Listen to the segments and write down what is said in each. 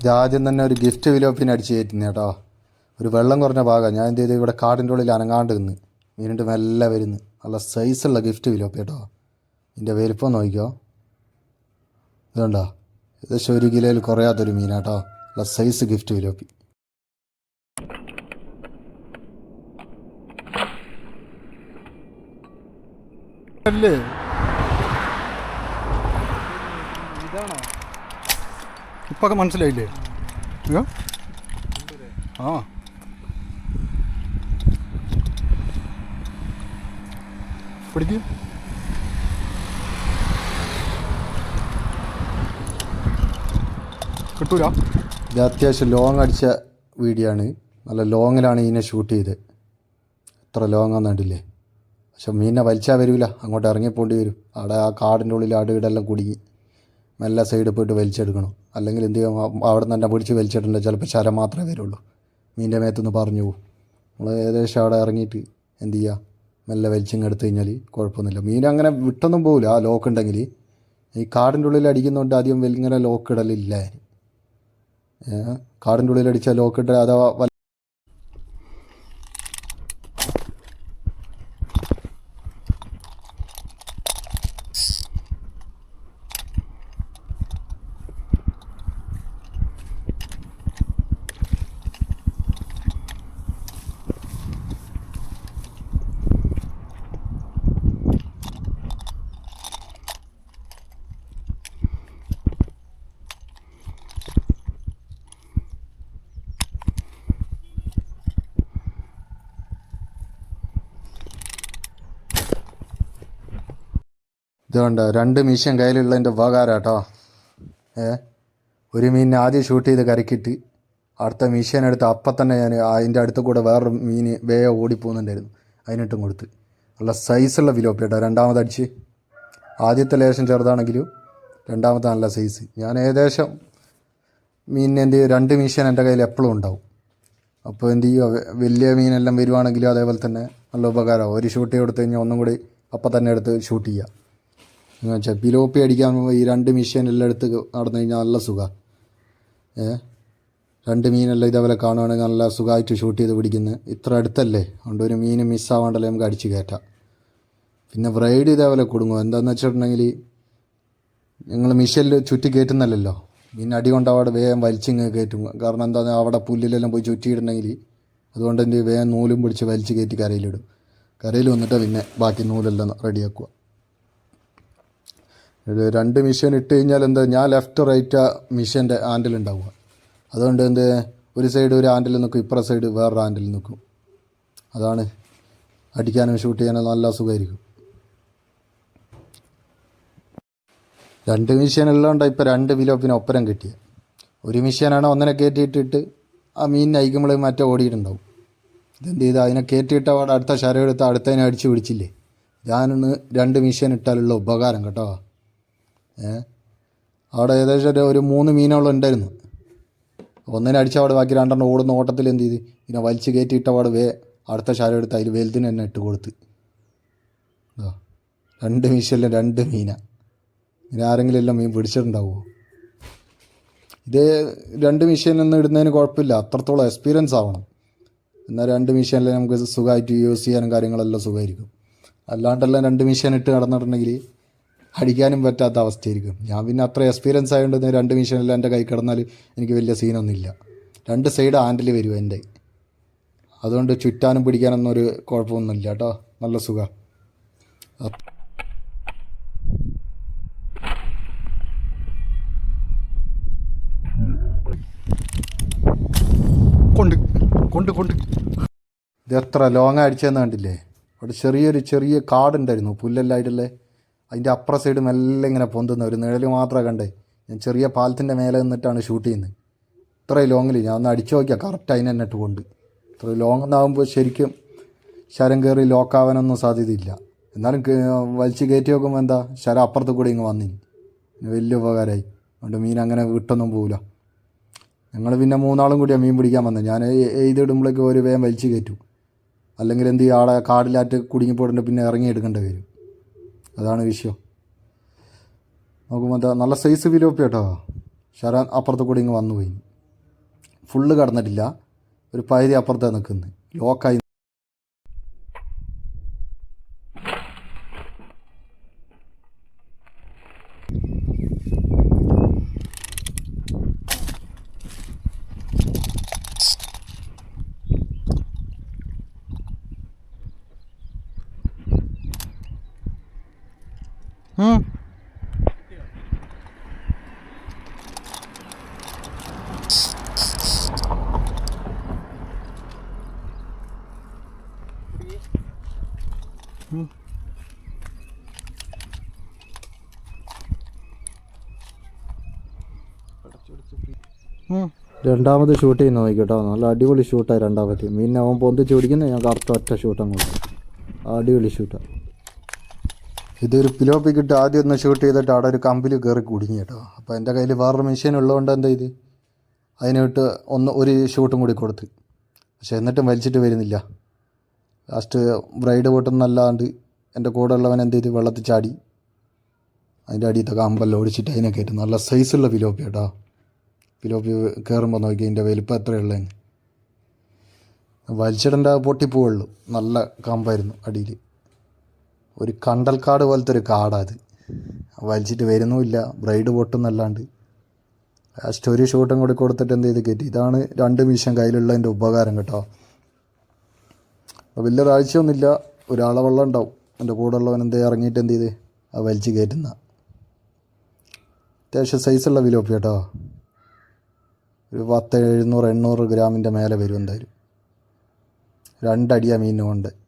ഇത് ആദ്യം തന്നെ ഒരു ഗിഫ്റ്റ് വിലോപ്പിന് അടിച്ച് കയറ്റുന്ന കേട്ടോ. ഒരു വെള്ളം കുറഞ്ഞ ഭാഗം. ഞാൻ എന്ത് ചെയ്തു? ഇവിടെ കാടിന്റെ ഉള്ളിൽ അനങ്ങാണ്ട് നിന്ന്. മീനിട്ട് മെല്ലെ വരുന്നു. നല്ല സൈസുള്ള ഗിഫ്റ്റ് വിലോപ്പ് കേട്ടോ. ഇതിന്റെ വലിപ്പം നോക്കിക്കോ. ഇതുണ്ടോ? ഏകദേശം ഒരു കിലോയിൽ കുറയാത്തൊരു മീനാട്ടോ നല്ല സൈസ് ഗിഫ്റ്റ് വിലോപ്പി. അല്ലേ? ഇപ്പൊക്കെ മനസ്സിലായില്ലേ? ആ. പിടിക്ക്. കിട്ടൂല. ഇത് അത്യാവശ്യം ലോങ് അടിച്ച വീഡിയോ ആണ്. നല്ല ലോങ്ങിലാണ് ഇതിനെ ഷൂട്ട് ചെയ്ത്. എത്ര ലോങ് ആണെന്നില്ലേ പക്ഷെ മീനെ വലിച്ചാൽ വരില്ല അങ്ങോട്ട് ഇറങ്ങിപ്പോണ്ടി വരും. അവിടെ ആ കാടിന്റെ ഉള്ളിൽ അടുകിടെല്ലാം കുടുങ്ങി. മെല്ലെ സൈഡിൽ പോയിട്ട് വലിച്ചെടുക്കണം. അല്ലെങ്കിൽ എന്ത് ചെയ്യും? അവിടെ നിന്ന് തന്നെ പിടിച്ച് വലിച്ചിട്ടുണ്ട് ചിലപ്പോൾ ശരം മാത്രമേ വരുള്ളൂ. മീന്റെ മേത്തുനിന്ന് പറഞ്ഞു പോകും നമ്മൾ ഏകദേശം അവിടെ ഇറങ്ങിയിട്ട് എന്ത് ചെയ്യുക? മെല്ലെ വലിച്ചിങ് എടുത്തു കഴിഞ്ഞാൽ കുഴപ്പമൊന്നുമില്ല. മീൻ അങ്ങനെ വിട്ടൊന്നും പോകില്ല ആ ലോക്ക് ഉണ്ടെങ്കിൽ ഈ കാടിന്റെ ഉള്ളിൽ അടിക്കുന്നതുകൊണ്ട് ആദ്യം ഇങ്ങനെ ലോക്ക് ഇടലില്ല. കാടിന്റെ ഉള്ളിൽ അടിച്ചാൽ ലോക്ക് ഇട്ട് അഥവാ വല്ല- ഇത് കണ്ട രണ്ട് മീശൻ കയ്യിലുള്ളതിന്റെ ഉപകാരം കേട്ടോ ഏ? ഒരു മീനിനെ ആദ്യം ഷൂട്ട് ചെയ്ത് കരക്കിട്ട് അടുത്ത മീശനെടുത്ത് അപ്പം തന്നെ ഞാൻ അതിന്റെ അടുത്ത് കൂടെ വേറൊരു മീൻ വേഗം ഓടിപ്പോകുന്നുണ്ടായിരുന്നു. അതിനിട്ടും കൊടുത്ത്. നല്ല സൈസുള്ള വിലോപ്പ് കേട്ടോ രണ്ടാമതടിച്ച് ആദ്യത്തെ ലേശം ചെറുതാണെങ്കിലും രണ്ടാമത്തെ നല്ല സൈസ് ഞാൻ ഏകദേശം മീനിന് എന്ത് ചെയ്യും? രണ്ട് മീശൻ എന്റെ കയ്യിൽ എപ്പോഴും ഉണ്ടാവും. അപ്പോൾ എന്ത് ചെയ്യുക? വലിയ മീനെല്ലാം വരുവാണെങ്കിലും അതേപോലെ തന്നെ നല്ല ഉപകാരമാവും. ഒരു ഷൂട്ട് കൊടുത്തു കഴിഞ്ഞാൽ ഒന്നും കൂടി അപ്പം തന്നെ എടുത്ത് ഷൂട്ട് ചെയ്യാം എന്ന് വെച്ചാൽ പിലോപ്പി അടിക്കാൻ ഈ രണ്ട് മെഷീനെല്ലാം എടുത്ത് നടന്നു കഴിഞ്ഞാൽ നല്ല സുഖ. ഏ? രണ്ട് മീനെല്ലാം ഇതേപോലെ കാണുവാണെങ്കിൽ നല്ല സുഖമായിട്ട് ഷൂട്ട് ചെയ്ത് പിടിക്കുന്നത് ഇത്ര അടുത്തല്ലേ? അതുകൊണ്ട് ഒരു മീൻ മിസ്സാവാണ്ടല്ലേ നമുക്ക് അടിച്ച് കയറ്റാം. പിന്നെ ബ്രൈഡ് ഇതേപോലെ കൊടുങ്ങും. എന്താണെന്ന് വെച്ചിട്ടുണ്ടെങ്കിൽ നിങ്ങൾ മിഷനിൽ ചുറ്റി കയറ്റുന്നല്ലോ മീൻ അടി കൊണ്ട് അവിടെ വേഗം വലിച്ചിങ്ങ് കയറ്റും. കാരണം എന്താണെന്ന് അവിടെ പുല്ലിലെല്ലാം പോയി ചുറ്റിയിട്ടുണ്ടെങ്കിൽ അതുകൊണ്ട് ചെയ്യും, വേഗം നൂലും പിടിച്ച് വലിച്ച് കയറ്റി കരയിലിടും. കരയിൽ വന്നിട്ട് പിന്നെ ബാക്കി നൂലെല്ലാം റെഡിയാക്കുക ഇത് രണ്ട് മിഷൻ ഇട്ട് കഴിഞ്ഞാൽ എന്താ? ഞാൻ ലെഫ്റ്റ് റൈറ്റ് മിഷന്റെ ഹാൻഡിൽ ഉണ്ടാവുക. അതുകൊണ്ട് എന്ത്? ഒരു സൈഡ് ഒരു ഹാൻഡിൽ നിൽക്കും ഇപ്പുറ സൈഡ് വേറൊരു ഹാൻഡിൽ നിൽക്കും. അതാണ് അടിക്കാനും ഷൂട്ട് ചെയ്യാനും നല്ല സുഖമായിരിക്കും. രണ്ട് മിഷ്യൻ ഉള്ളതുകൊണ്ട് ഇപ്പോൾ രണ്ട് വിലോപ്പിന് ഒപ്പരം കിട്ടിയത് ഒരു മിഷ്യനാണ് ഒന്നിനെ കയറ്റിയിട്ടിട്ട് ആ മീനിനെ അയക്കുമ്പോൾ മറ്റേ ഓടിയിട്ടുണ്ടാവും. ഇതെന്ത് ചെയ്ത്? അതിനെ കയറ്റിയിട്ട് അവിടെ അടുത്ത ശരം എടുത്ത് അടുത്തതിനെ അടിച്ച് പിടിച്ചില്ലേ? ഞാനൊന്ന് രണ്ട് മിഷ്യൻ ഇട്ടാലുള്ള ഉപകാരം കേട്ടോ. അവിടെ ഏകദേശം ഒരു- മൂന്ന് മീനുകളും ഉണ്ടായിരുന്നു. ഒന്നിനെ അവിടെ ബാക്കി രണ്ടെണ്ണം ഓടുന്ന ഓട്ടത്തിൽ എന്ത് ചെയ്ത്? ഇങ്ങനെ വലിച്ച് കയറ്റിയിട്ട അവിടെ വേ അടുത്ത ശാല എടുത്ത് അതിൽ വലുതിന് തന്നെ ഇട്ട് കൊടുത്ത്. രണ്ട് മീശല്ല രണ്ട് മീന. ഇങ്ങനെ ആരെങ്കിലും എല്ലാം മീൻ പിടിച്ചിട്ടുണ്ടാവുമോ? ഇത് രണ്ട് മെഷീനൊന്നും ഇടുന്നതിന് കുഴപ്പമില്ല. അത്രത്തോളം എക്സ്പീരിയൻസ് ആവണം. എന്നാൽ രണ്ട് മെഷീനിൽ നമുക്ക് സുഖമായിട്ട് യൂസ് ചെയ്യാനും കാര്യങ്ങളെല്ലാം സുഖമായിരിക്കും. അല്ലാണ്ടെല്ലാം രണ്ട് മെഷീൻ ഇട്ട് നടന്നിട്ടുണ്ടെങ്കിൽ അടിക്കാനും പറ്റാത്ത അവസ്ഥയായിരിക്കും. ഞാൻ പിന്നെ അത്ര എക്സ്പീരിയൻസ് ആയതുകൊണ്ട് രണ്ട് മിഷനെല്ലാം എന്റെ കൈ കിടന്നാൽ എനിക്ക് വലിയ സീനൊന്നുമില്ല രണ്ട് സൈഡ് ഹാൻഡിൽ വരും എന്റെ. അതുകൊണ്ട് ചുറ്റാനും പിടിക്കാനൊന്നും ഒരു കുഴപ്പമൊന്നുമില്ല കേട്ടോ. നല്ല സുഖ. കൊണ്ട് കൊണ്ട് കൊണ്ട്. ഇത് എത്ര ലോങ് അടിച്ചതെന്ന് കണ്ടില്ലേ? അവിടെ ചെറിയൊരു ചെറിയ കാടുണ്ടായിരുന്നു. പുല്ലെല്ലായിട്ടുള്ളേ അതിന്റെ അപ്പുറ സൈഡ് മെല്ലെ ഇങ്ങനെ പൊന്തുന്ന ഒരു നിഴൽ മാത്രമേ കണ്ടേ. ഞാൻ ചെറിയ പാലത്തിന്റെ മേലെ നിന്നിട്ടാണ് ഷൂട്ട് ചെയ്യുന്നത്. ഇത്രയും ലോങ്ങിൽ ഞാൻ ഒന്ന് അടിച്ചു നോക്കിയാൽ കറക്റ്റ് അതിന് തന്നെ ഇട്ട് കൊണ്ട് ഇത്ര ലോങ് എന്നാകുമ്പോൾ ശരിക്കും ശരം കയറി ലോക്കാവാനൊന്നും സാധ്യതയില്ല. എന്നാലും വലിച്ചു കയറ്റി നോക്കുമ്പോൾ എന്താ? ശരം അപ്പുറത്ത് കൂടി ഇങ്ങ് വന്നി വലിയ ഉപകാരമായി അതുകൊണ്ട് മീൻ അങ്ങനെ വിട്ടൊന്നും പോവില്ല. ഞങ്ങൾ പിന്നെ മൂന്നാളും കൂടിയാണ് മീൻ പിടിക്കാൻ വന്നത് ഞാൻ എഴുതിടുമ്പോഴേക്കും ഒരു വേഗം വലിച്ചു കയറ്റും അല്ലെങ്കിൽ എന്ത് ചെയ്യും? ആളെ കാടിലാറ്റ് കുടുങ്ങിപ്പോയിട്ടുണ്ട് പിന്നെ ഇറങ്ങി എടുക്കേണ്ടി വരും. അതാണ് വിഷയം. നോക്കുമ്പോൾ എന്താ നല്ല സൈസ് വിലോപ്പി കേട്ടോ. ശരാൻ അപ്പുറത്ത് കൂടി ഇങ്ങ് വന്നു പോയി ഫുള്ള് കടന്നിട്ടില്ല. ഒരു പകുതി അപ്പുറത്താണ് നിൽക്കുന്നത് ലോക്കായി രണ്ടാമത് ഷൂട്ട് ചെയ്യുന്ന നോക്കിട്ടോ നല്ല അടിപൊളി ഷൂട്ടാണ് രണ്ടാമത്തെ മീൻ അവൻ പൊന്തിച്ച് പിടിക്കുന്നത് ഞാൻ കറുത്ത ഒറ്റ ഷൂട്ട് അങ്ങോട്ട്. അടിപൊളി ഷൂട്ടാണ് ഇതൊരു പിലോപ്പിക്ക് ഇട്ട് ആദ്യം ഒന്ന് ഷൂട്ട് ചെയ്തിട്ട് അവിടെ ഒരു കമ്പിൽ കയറി കുടുങ്ങി കേട്ടോ. അപ്പോൾ എന്റെ കയ്യിൽ വേറൊരു മെഷീൻ ഉള്ളതുകൊണ്ട് എന്താ ഇത്? അതിനിട്ട് ഒന്ന് ഒരു ഷൂട്ടും കൂടി കൊടുത്ത്. പക്ഷെ എന്നിട്ടും വലിച്ചിട്ട് വരുന്നില്ല. ലാസ്റ്റ് ബ്രൈഡ് പൊട്ടുന്നല്ലാണ്ട് എന്റെ കൂടെ ഉള്ളവൻ എന്ത് ചെയ്ത്? വെള്ളത്തിൽ ചാടി. അതിന്റെ അടിയത്തെ കമ്പെല്ലാം ഓടിച്ചിട്ട് അതിനെ കയറ്റും. നല്ല സൈസുള്ള പിലോപ്പി കേട്ടോ. പിലോപ്പി കയറുമ്പോൾ നോക്കി അതിന്റെ വലിപ്പം എത്രയുള്ളതെന്ന് വലിച്ചിടേണ്ട പൊട്ടിപ്പോവുള്ളൂ. നല്ല കമ്പായിരുന്നു അടിയിൽ. ഒരു കണ്ടൽക്കാട് പോലത്തെ ഒരു കാടാത്. വലിച്ചിട്ട് വരുന്നുമില്ല. ബ്രൈഡ് പൊട്ടുന്നല്ലാണ്ട്. ലാസ്റ്റ് സ്റ്റോറി ഷൂട്ടും കൂടി കൊടുത്തിട്ട് എന്ത് ചെയ്ത് കയറ്റി. ഇതാണ് രണ്ട് മീശം കയ്യിലുള്ളതിന്റെ ഉപകാരം കേട്ടോ. വലിയ ഒരാഴ്ചയൊന്നുമില്ല. ഒരാളെ വെള്ളം ഉണ്ടാവും. എന്റെ കൂടെ ഉള്ളവൻ എന്തേ ഇറങ്ങിയിട്ട് എന്ത് ചെയ്ത്? ആ വലിച്ച് കയറ്റുന്ന. അത്യാവശ്യം സൈസുള്ള വിലോപ്പി കേട്ടോ. ഒരു പത്ത് എഴുന്നൂറ് എണ്ണൂറ് ഗ്രാമിന്റെ മേലെ വരും എന്തായാലും. രണ്ടടിയാണ് മീനും കൊണ്ട്.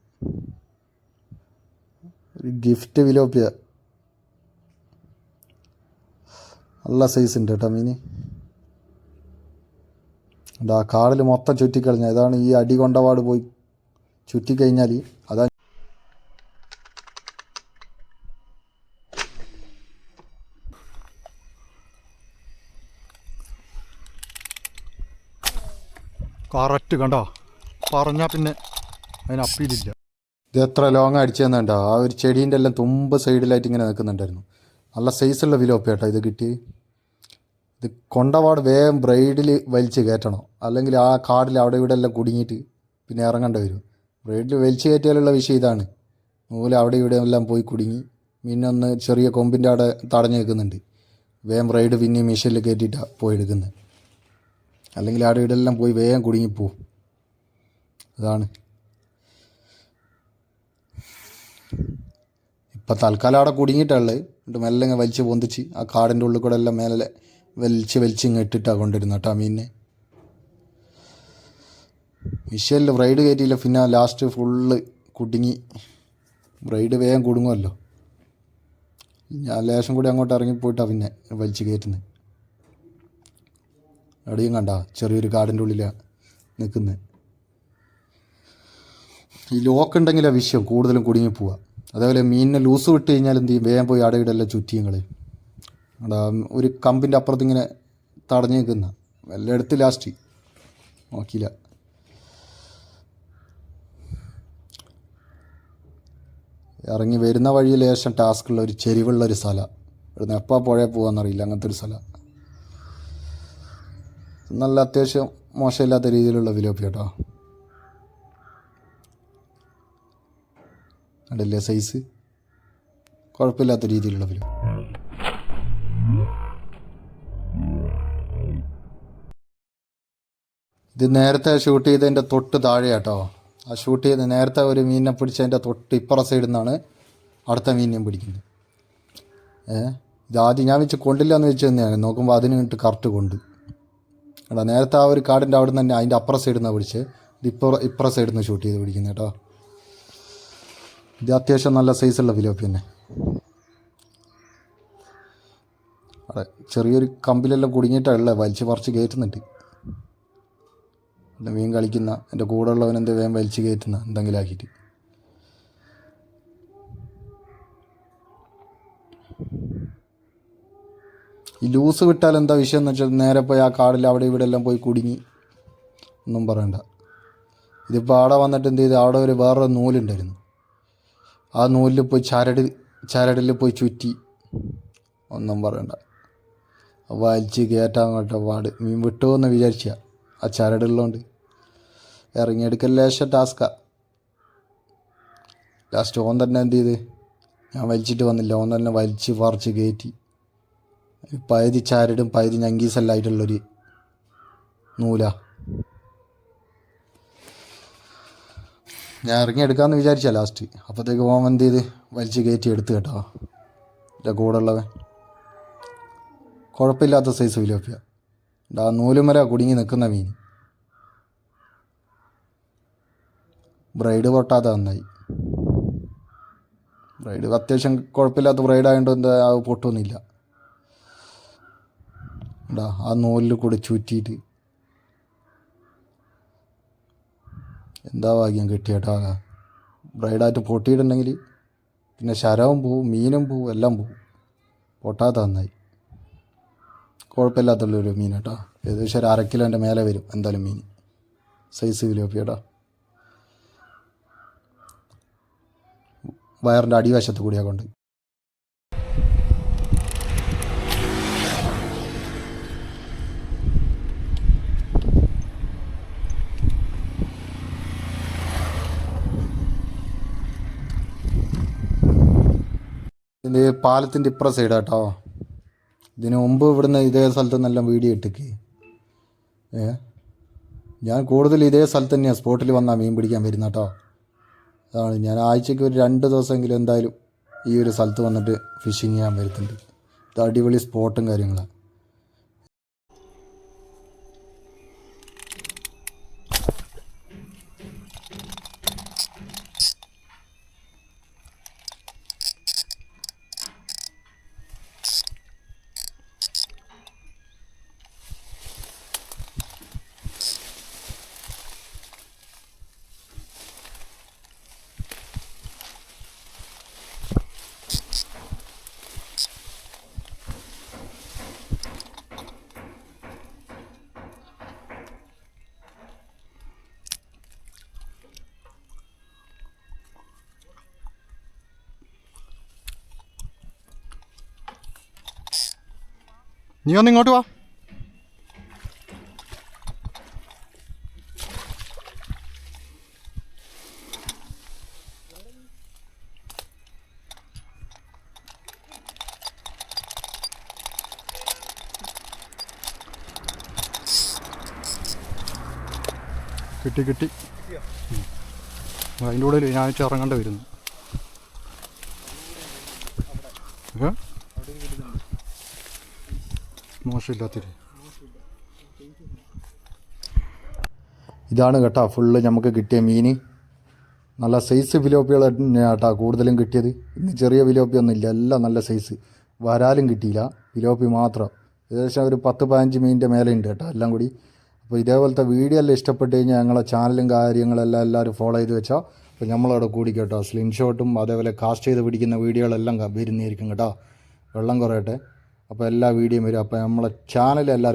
ഗിഫ്റ്റ് വിലോപ്പിയ നല്ല സൈസ് ഉണ്ട് കേട്ടോ മീന്. ആ കാടിൽ മൊത്തം ചുറ്റിക്കളഞ്ഞ ഇതാണ് ഈ അടി കൊണ്ടപാട് പോയി. ചുറ്റിക്കഴിഞ്ഞാൽ അതാ കറക്റ്റ് കണ്ടോ? പറഞ്ഞാൽ പിന്നെ അതിന് അപ്പീലില്ല ഇത് എത്ര ലോങ് അടിച്ചതെന്നുണ്ടോ ആ ഒരു ചെടീന്റെ എല്ലാം തുമ്പ് സൈഡിലായിട്ട് ഇങ്ങനെ നിൽക്കുന്നുണ്ടായിരുന്നു. നല്ല സൈസുള്ള വിലോപ്പ കേട്ടോ ഇത് കിട്ടി ഇത് കൊണ്ടപാട് വേഗം ബ്രൈഡിൽ വലിച്ച് കയറ്റണം. അല്ലെങ്കിൽ ആ കാടിൽ അവിടെ ഇവിടെ എല്ലാം കുടുങ്ങിയിട്ട് പിന്നെ ഇറങ്ങേണ്ടി വരും. ബ്രൈഡിൽ വലിച്ച് കയറ്റിയാലുള്ള വിഷയം ഇതാണ്. നൂൽ അവിടെ ഇവിടെ എല്ലാം പോയി കുടുങ്ങി. മീനൊന്ന് ചെറിയ കൊമ്പിന്റെ അവിടെ തടഞ്ഞു നിൽക്കുന്നുണ്ട്. വേഗം ബ്രൈഡ് പിന്നെ മെഷീനിൽ കയറ്റിയിട്ടാണ് പോയി എടുക്കുന്നത്. അല്ലെങ്കിൽ അവിടെ ഇവിടെ എല്ലാം പോയി വേഗം കുടുങ്ങിപ്പോവും അതാണ്. ഇപ്പം തൽക്കാലം അവിടെ കുടുങ്ങിയിട്ടുള്ളത്. എന്നിട്ട് മെല്ലെ ഇങ്ങനെ വലിച്ച് പൊന്തിച്ച് ആ കാടിന്റെ ഉള്ളിൽ കൂടെ എല്ലാം മേലെ വലിച്ച് വലിച്ച് ഇങ്ങ് ഇട്ടിട്ടാണ് കൊണ്ടിരുന്നത് കേട്ടോ മീനിനെ. മിഷലിൽ ബ്രൈഡ് കയറ്റിയില്ല പിന്നെ ലാസ്റ്റ് ഫുള്ള് കുടുങ്ങി. ബ്രൈഡ് വേഗം കുടുങ്ങുമല്ലോ ഞാൻ ലേശം കൂടി അങ്ങോട്ട് ഇറങ്ങിപ്പോയിട്ടാണ് പിന്നെ വലിച്ച് കയറ്റുന്നത് എവിടെയും കണ്ട ചെറിയൊരു കാടിന്റെ ഉള്ളിലാണ് നിൽക്കുന്നത് ഈ ലോക്ക് ഉണ്ടെങ്കിലാണ് വിഷയം കൂടുതലും കുടുങ്ങി പോവുക അതേപോലെ മീനിനെ ലൂസ് വിട്ട് കഴിഞ്ഞാൽ എന്ത് ചെയ്യും? വേഗം പോയി അടയിടെല്ലാം ചുറ്റിയും കളയും ഒരു കമ്പിന്റെ അപ്പുറത്ത് ഇങ്ങനെ തടഞ്ഞു നിൽക്കുന്ന. എല്ലാം എടുത്ത് ലാസ്റ്റ് നോക്കിയില്ല. ഇറങ്ങി വരുന്ന വഴി ലേശം ടാസ്ക്കുള്ള ഒരു ചെരിവുള്ള ഒരു സ്ഥലം. ഇവിടുന്ന് എപ്പോൾ പുഴയിൽ പോകാമെന്നറിയില്ല അങ്ങനത്തെ ഒരു സ്ഥലം. നല്ല അത്യാവശ്യം മോശമില്ലാത്ത രീതിയിലുള്ള വിലോപ്പി കേട്ടോ കണ്ടില്ലേ സൈസ് കുഴപ്പമില്ലാത്ത രീതിയിലുള്ള ഫിലിം ഇത് നേരത്തെ ഷൂട്ട് ചെയ്തതിന്റെ തൊട്ട് താഴെ കേട്ടോ ആ ഷൂട്ട് ചെയ്ത് നേരത്തെ ഒരു മീനിനെ പിടിച്ചതിന്റെ തൊട്ട് ഇപ്പുറ സൈഡിൽ നിന്നാണ് അടുത്ത മീനിനെയും പിടിക്കുന്നത്. ഏ? ഇത് ആദ്യം ഞാൻ വെച്ച് കൊണ്ടില്ല എന്ന് വെച്ച് തന്നെയാണ്. നോക്കുമ്പോൾ അതിന് ഇട്ട് കറക്റ്റ് കൊണ്ട്. എടാ നേരത്തെ ആ ഒരു കാടിന്റെ അവിടെ നിന്ന് തന്നെ അതിന്റെ അപ്പുറ സൈഡിൽ നിന്നാണ് പിടിച്ച്. ഇത് ഇപ്പുറ ഇപ്പുറ സൈഡിൽ നിന്ന് ഷൂട്ട് ചെയ്ത് പിടിക്കുന്നത് കേട്ടോ. ഇത് അത്യാവശ്യം നല്ല സൈസുള്ള ഫിലോപ്പി തന്നെ. അതെ ചെറിയൊരു കമ്പിലെല്ലാം കുടുങ്ങിയിട്ടല്ല വലിച്ച് പറിച്ച് കയറ്റുന്നുണ്ട്. എന്റെ മീൻ കളിക്കുന്ന എന്റെ കൂടെ ഉള്ളവൻ എന്ത് വേഗം വലിച്ച് കയറ്റുന്ന എന്തെങ്കിലും ആക്കിയിട്ട്. ഈ ലൂസ് വിട്ടാൽ എന്താ വിഷയം എന്ന് വെച്ചാൽ നേരെ പോയി ആ കാടിൽ അവിടെ ഇവിടെ എല്ലാം പോയി കുടുങ്ങി. ഒന്നും പറയണ്ട. ഇതിപ്പോൾ അവിടെ വന്നിട്ട് എന്ത് ചെയ്ത്? അവിടെ ഒരു വേറൊരു നൂലുണ്ടായിരുന്നു. ആ നൂലിൽ പോയി ചരട് ചരടിൽ പോയി ചുറ്റി. ഒന്നും പറയണ്ട. വലിച്ച് കയറ്റാൻ കേട്ട പാട്. മീൻ വിട്ടുമെന്ന് വിചാരിച്ച. ആ ചരടുള്ളതുകൊണ്ട് ഇറങ്ങിയെടുക്കൽ ലേശം ടാസ്ക്കാണ് ലാസ്റ്റ് ഓൻ തന്നെ എന്ത് ചെയ്ത് ഞാൻ വലിച്ചിട്ട് വന്നില്ല. ഓൻ തന്നെ വലിച്ച് പറിച്ച് കയറ്റി. പകുതി ചരടും പകുതി ഞങ്കീസെല്ലാം ആയിട്ടുള്ളൊരു നൂല. ഞാൻ ഇറങ്ങി ഇറങ്ങിയെടുക്കാമെന്ന് വിചാരിച്ച ലാസ്റ്റ് അപ്പോഴത്തേക്ക് ഓൻ എന്ത് ചെയ്ത് വലിച്ച് കയറ്റി എടുത്ത് കേട്ടോ. എന്റെ കൂടെ ഉള്ളവൻ കുഴപ്പമില്ലാത്ത സൈസ് വിലോപ്പിയ ആ നൂലുമല കുടുങ്ങി നിൽക്കുന്ന മീൻ. ബ്രൈഡ് പൊട്ടാതെ നന്നായി. ബ്രൈഡ് അത്യാവശ്യം കുഴപ്പമില്ലാത്ത ബ്രൈഡ് ആയതുകൊണ്ട് എന്താ പൊട്ടൊന്നുമില്ല. ആ നൂലിൽ കൂടെ ചുറ്റിയിട്ട് എന്താ ഭാഗ്യം കിട്ടിയേട്ടാ? ബ്രൈഡായിട്ട് പൊട്ടിയിട്ടുണ്ടെങ്കിൽ പിന്നെ ശരവും പോവും മീനും പോവും എല്ലാം പോവും. പൊട്ടാത്ത നന്നായി. കുഴപ്പമില്ലാത്തുള്ളൊരു മീൻ കേട്ടോ ഏകദേശം ഒരു അര കിലോന്റെ മേലെ വരും എന്തായാലും മീൻ. സൈസ് വിലോപ്പി കേട്ടോ. വയറിന്റെ അടിവശത്ത് കൂടിയാ കൊണ്ട്. ഇത് പാലത്തിന്റെ ഇപ്പുറ സൈഡ് കേട്ടോ ഇതിന് മുമ്പ് ഇവിടുന്ന് ഇതേ സ്ഥലത്ത് നല്ല വീഡിയോ ഇട്ടിക്ക്. ഏ? ഞാൻ കൂടുതൽ ഇതേ സ്ഥലത്ത് തന്നെയാണ് സ്പോട്ടിൽ വന്നാൽ മീൻ പിടിക്കാൻ വരുന്ന കേട്ടോ അതാണ്. ഞാൻ ആഴ്ചയ്ക്ക് ഒരു രണ്ട് ദിവസമെങ്കിലും എന്തായാലും ഈ ഒരു സ്ഥലത്ത് വന്നിട്ട് ഫിഷിങ് ചെയ്യാൻ വരുന്നുണ്ട്. ഇത് അടിപൊളി സ്പോട്ടും കാര്യങ്ങളാണ് നീ ഒന്ന് ഇങ്ങോട്ട് വാ. കിട്ടി കിട്ടി. അതിന്റെ കൂടെ ഞാൻ ഇറങ്ങേണ്ടി വരുന്നു ഏ മോശമില്ലാത്തിരി ഇതാണ് കേട്ടോ ഫുള്ള് നമുക്ക് കിട്ടിയ മീൻ. നല്ല സൈസ് വിലോപ്പികൾ കേട്ടോ കൂടുതലും കിട്ടിയത്. ഇന്ന് ചെറിയ വിലോപ്പിയൊന്നും ഇല്ല എല്ലാം നല്ല സൈസ് വരാലും കിട്ടിയില്ല വിലോപ്പി മാത്രം. ഏകദേശം ഒരു പത്ത് പതിനഞ്ച് മീനിന്റെ മേലെ ഉണ്ട് കേട്ടോ എല്ലാം കൂടി. അപ്പോൾ ഇതേപോലത്തെ വീഡിയോ എല്ലാം ഇഷ്ടപ്പെട്ട് കഴിഞ്ഞാൽ ഞങ്ങളെ ചാനലും കാര്യങ്ങളെല്ലാം എല്ലാവരും ഫോളോ ചെയ്ത് വെച്ചാൽ അപ്പോൾ നമ്മളവിടെ കൂടി കേട്ടോ സ്ലിം ഷോട്ടും അതേപോലെ കാസ്റ്റ് ചെയ്ത് പിടിക്കുന്ന വീഡിയോകളെല്ലാം വരുന്നതായിരിക്കും കേട്ടോ. വെള്ളം കുറയട്ടെ. അപ്പോൾ എല്ലാ വീഡിയോയും വരും. അപ്പോൾ നമ്മളെ ചാനൽ എല്ലാവരും